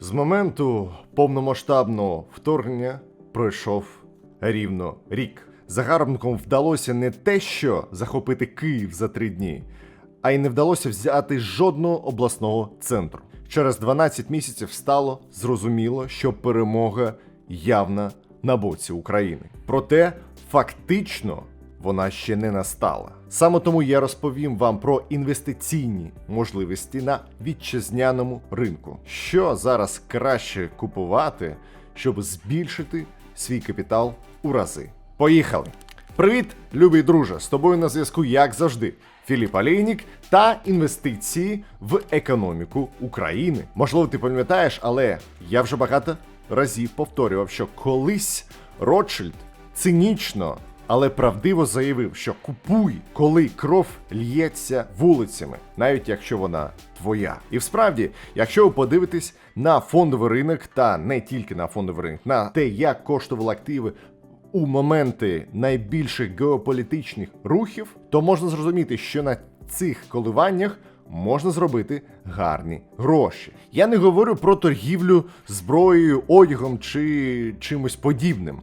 З моменту повномасштабного вторгнення пройшов рівно рік. Загарбникам вдалося не те, що захопити Київ за три дні, а й не вдалося взяти жодного обласного центру. Через 12 місяців стало зрозуміло, що перемога явна на боці України. Проте фактично вона ще не настала. Саме тому я розповім вам про інвестиційні можливості на вітчизняному ринку, що зараз краще купувати, щоб збільшити свій капітал у рази. Поїхали! Привіт, любий друже! З тобою на зв'язку, як завжди, Філіп Алійнік та інвестиції в економіку України. Можливо, ти пам'ятаєш, але я вже багато разів повторював, що колись Ротшильд цинічно, але правдиво заявив, що купуй, коли кров л'ється вулицями, навіть якщо вона твоя. І всправді, якщо ви подивитесь на фондовий ринок, та не тільки на фондовий ринок, на те, як коштували активи у моменти найбільших геополітичних рухів, то можна зрозуміти, що на цих коливаннях можна зробити гарні гроші. Я не говорю про торгівлю зброєю, одягом чи чимось подібним.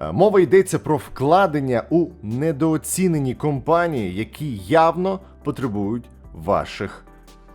Е, Мова йдеться про вкладення у недооцінені компанії, які явно потребують ваших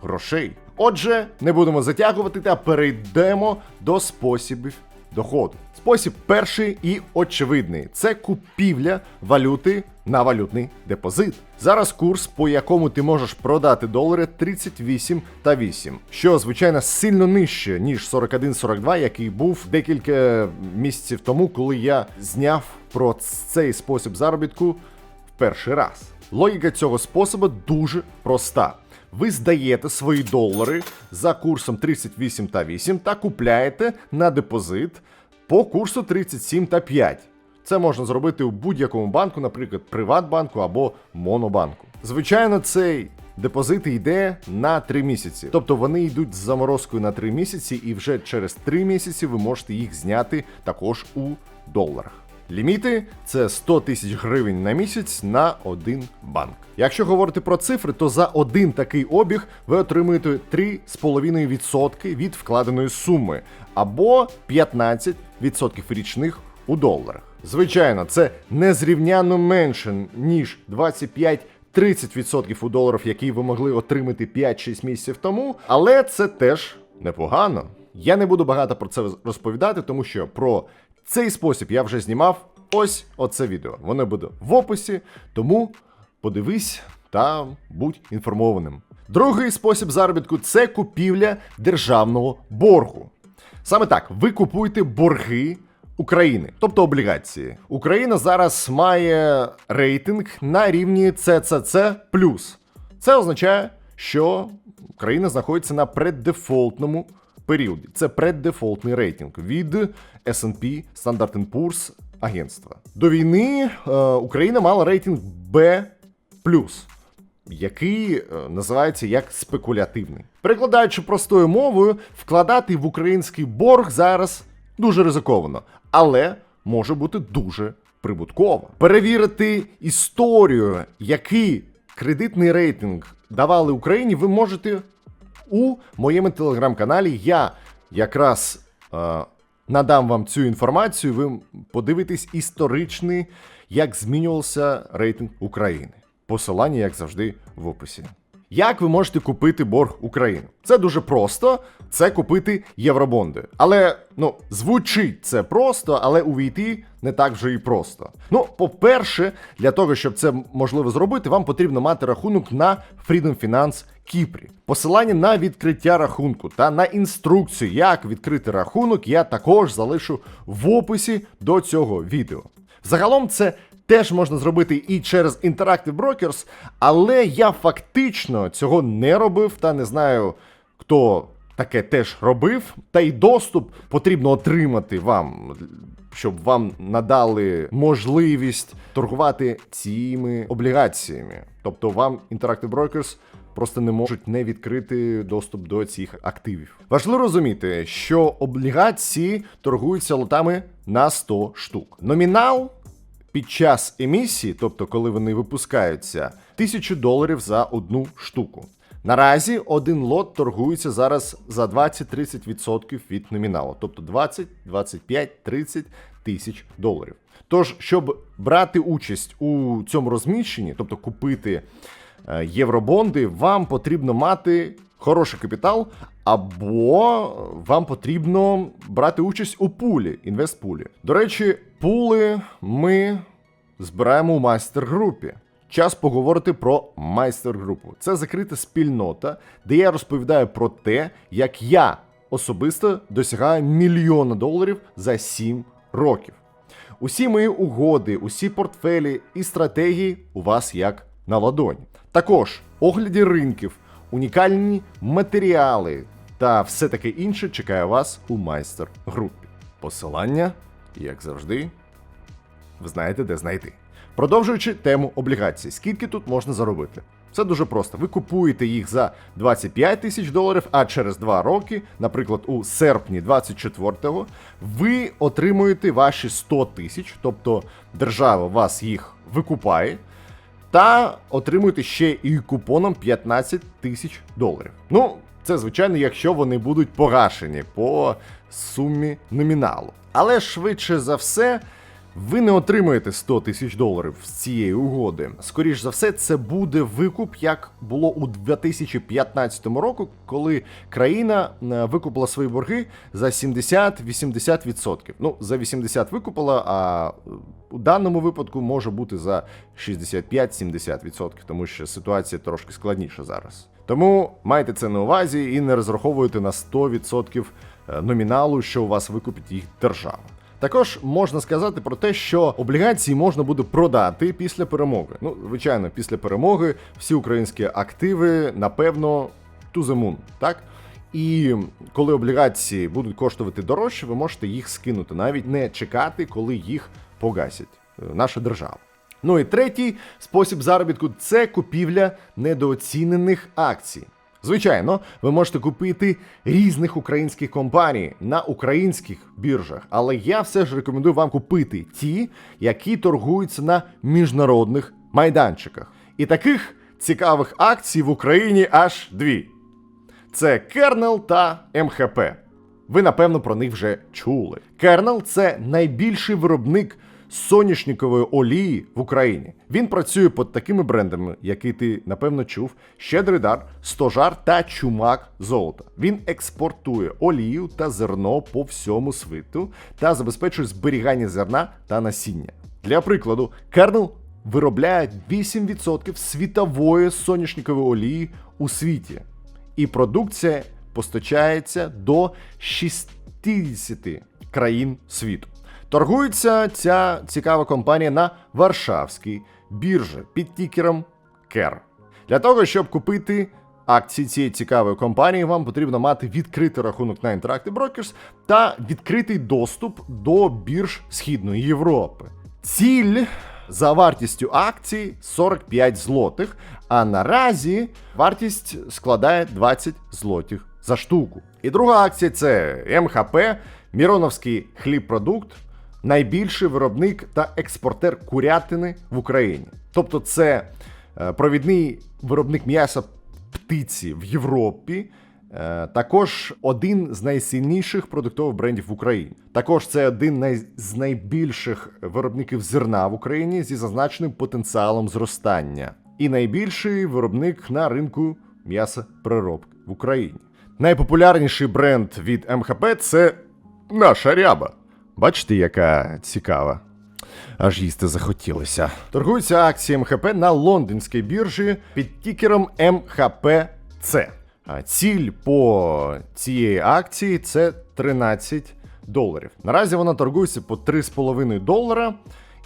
грошей. Отже, не будемо затягувати та перейдемо до способів доходу. Спосіб перший і очевидний це купівля валюти на валютний депозит. Зараз курс, по якому ти можеш продати долари 38 та 8, що звичайно сильно нижче ніж 41-42, який був декілька місяців тому, коли я зняв про цей спосіб заробітку в перший раз. Логіка цього способу дуже проста. Ви здаєте свої долари за курсом 38 та 8 та купляєте на депозит по курсу 37 та 5. Це можна зробити у будь-якому банку, наприклад, Приватбанку або Монобанку. Звичайно, цей депозит йде на 3 місяці. Тобто вони йдуть з заморозкою на 3 місяці, і вже через 3 місяці ви можете їх зняти також у доларах. Ліміти це 100 тисяч гривень на місяць на один банк. Якщо говорити про цифри, то за один такий обіг ви отримуєте 3,5% від вкладеної суми або 15% річних у доларах. Звичайно, це незрівняно менше ніж 25-30% у доларах, які ви могли отримати 5-6 місяців тому, але це теж непогано. Я не буду багато про це розповідати, тому що про цей спосіб я вже знімав ось оце відео. Воно буде в описі, тому подивись та будь інформованим. Другий спосіб заробітку це купівля державного боргу. Саме так, ви купуєте борги України, тобто облігації. Україна зараз має рейтинг на рівні CCC+. Це означає, що Україна знаходиться на преддефолтному періоді. Це преддефолтний рейтинг від S&P Standard Poor's агентства. До війни е, Україна мала рейтинг B+, який е, називається як спекулятивний. Перекладаючи простою мовою, вкладати в український борг зараз дуже ризиковано, але може бути дуже прибутково. Перевірити історію, який кредитний рейтинг давали Україні, ви можете у моєму телеграм-каналі. Я якраз е, надам вам цю інформацію. Ви подивитесь історичний, як змінювався рейтинг України. Посилання, як завжди, в описі. Як ви можете купити борг України? Це дуже просто. Це купити євробонди. Але ну звучить це просто, але увійти не так вже і просто. Ну, по-перше, для того, щоб це можливо зробити, вам потрібно мати рахунок на Freedom Finance Кіпрі. Посилання на відкриття рахунку та на інструкцію, як відкрити рахунок, я також залишу в описі до цього відео. Загалом це теж можна зробити і через Interactive Brokers, але я фактично цього не робив та не знаю, хто таке теж робив. Та й доступ потрібно отримати вам, щоб вам надали можливість торгувати цими облігаціями. Тобто вам Interactive Brokers просто не можуть не відкрити доступ до цих активів. Важливо розуміти, що облігації торгуються лотами на 100 штук. Номінал під час емісії, тобто коли вони випускаються, 1000 доларів за одну штуку. Наразі один лот торгується зараз за 20-30% від номіналу, тобто 20, 25, 30 тисяч доларів. Тож, щоб брати участь у цьому розміщенні, тобто купити е, євробонди, вам потрібно мати хороший капітал, або вам потрібно брати участь у пулі, інвестпулі. До речі, пули ми збираємо у майстер-групі. Час поговорити про майстер-групу. Це закрита спільнота, де я розповідаю про те, як я особисто досягаю мільйона доларів за 7 років. Усі мої угоди, усі портфелі і стратегії у вас як на ладоні. Також огляді ринків, унікальні матеріали та все таке інше чекає вас у майстер-групі. Посилання, як завжди, ви знаєте, де знайти. Продовжуючи тему облігацій, скільки тут можна заробити? Це дуже просто. Ви купуєте їх за 25 тисяч доларів, а через 2 роки, наприклад, у серпні 24-го, ви отримуєте ваші 100 тисяч, тобто держава вас їх викупає, та отримуєте ще і купоном 15 тисяч доларів. Ну, це звичайно, якщо вони будуть погашені по сумі номіналу. Але швидше за все. Ви не отримаєте 100 тисяч доларів з цієї угоди. Скоріш за все, це буде викуп, як було у 2015 року, коли країна е, викупила свої борги за 70-80%. Ну, за 80 викупила, а у даному випадку може бути за 65-70%, тому що ситуація трошки складніша зараз. Тому майте це на увазі і не розраховуйте на 100% номіналу, що у вас викупить їх держава. Також можна сказати про те, що облігації можна буде продати після перемоги. Ну, звичайно, після перемоги всі українські активи, напевно, to the moon, так? І коли облігації будуть коштувати дорожче, ви можете їх скинути, навіть не чекати, коли їх погасять е, наша держава. Ну і третій спосіб заробітку це купівля недооцінених акцій. Звичайно, ви можете купити різних українських компаній на українських біржах, але я все ж рекомендую вам купити ті, які торгуються на міжнародних майданчиках. І таких цікавих акцій в Україні аж дві: це Кернел та МХП. Ви напевно про них вже чули. Кернел це найбільший виробник соняшникової олії в Україні. Він працює під такими брендами, які ти напевно чув: Щедрий дар, Стожар та Чумак Золота. Він експортує олію та зерно по всьому світу та забезпечує зберігання зерна та насіння. Для прикладу, Кернел виробляє 8% світової соняшникової олії у світі, і продукція постачається до 60 країн світу. Торгується ця цікава компанія на Варшавській біржі під тікером KER. Для того, щоб купити акції цієї цікавої компанії, вам потрібно мати відкритий рахунок на Interactive Brokers та відкритий доступ до бірж Східної Європи. Ціль за вартістю акцій 45 злотих, а наразі вартість складає 20 злотих за штуку. І друга акція це МХП, Міроновський хлібпродукт найбільший виробник та експортер курятини в Україні. Тобто, це е, провідний виробник м'яса птиці в Європі. е, Також один з найсильніших продуктових брендів в Україні. Також це один з найбільших виробників зерна в Україні зі зазначеним потенціалом зростання, і найбільший виробник на ринку м'ясопереробки в Україні. Найпопулярніший бренд від МХП це наша ряба. Бачите, яка цікава. Аж їсти захотілося. Торгуються акції МХП на лондонській біржі під тікером МХПЦ. Ціль по цієї акції це 13 доларів. Наразі вона торгується по 3,5 долара.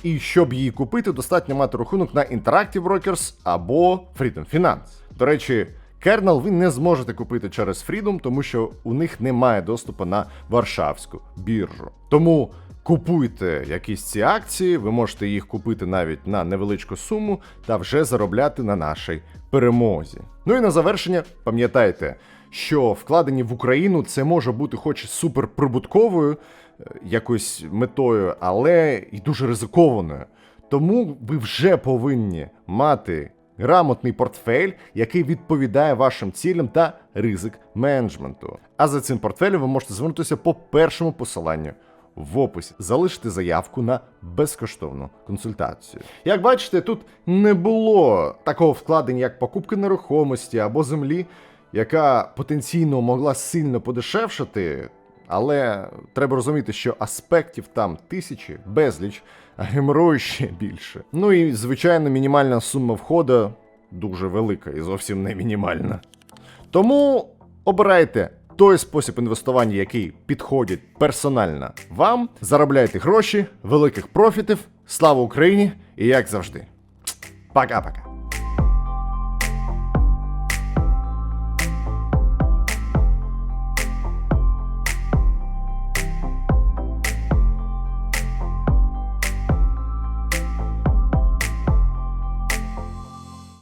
І щоб її купити, достатньо мати рахунок на Interactive Brokers або Freedom Finance. До речі, Кернел ви не зможете купити через Freedom, тому що у них немає доступу на Варшавську біржу. Тому купуйте якісь ці акції, ви можете їх купити навіть на невеличку суму та вже заробляти на нашій перемозі. Ну і на завершення, пам'ятайте, що вкладені в Україну це може бути хоч суперприбутковою е, якоюсь метою, але і дуже ризикованою. Тому ви вже повинні мати грамотний портфель, який відповідає вашим цілям та ризик менеджменту. А за цим портфелем ви можете звернутися по першому посиланню в описі, залишити заявку на безкоштовну консультацію. Як бачите, тут не було такого вкладення, як покупка нерухомості або землі, яка потенційно могла сильно подешевшати. Але треба розуміти, що аспектів там тисячі, безліч, а геморою ще більше. Ну і звичайно, мінімальна сума входу дуже велика і зовсім не мінімальна. Тому обирайте той спосіб інвестування, який підходить персонально вам. Заробляйте гроші, великих профітів. Слава Україні! І як завжди. Пока-пока.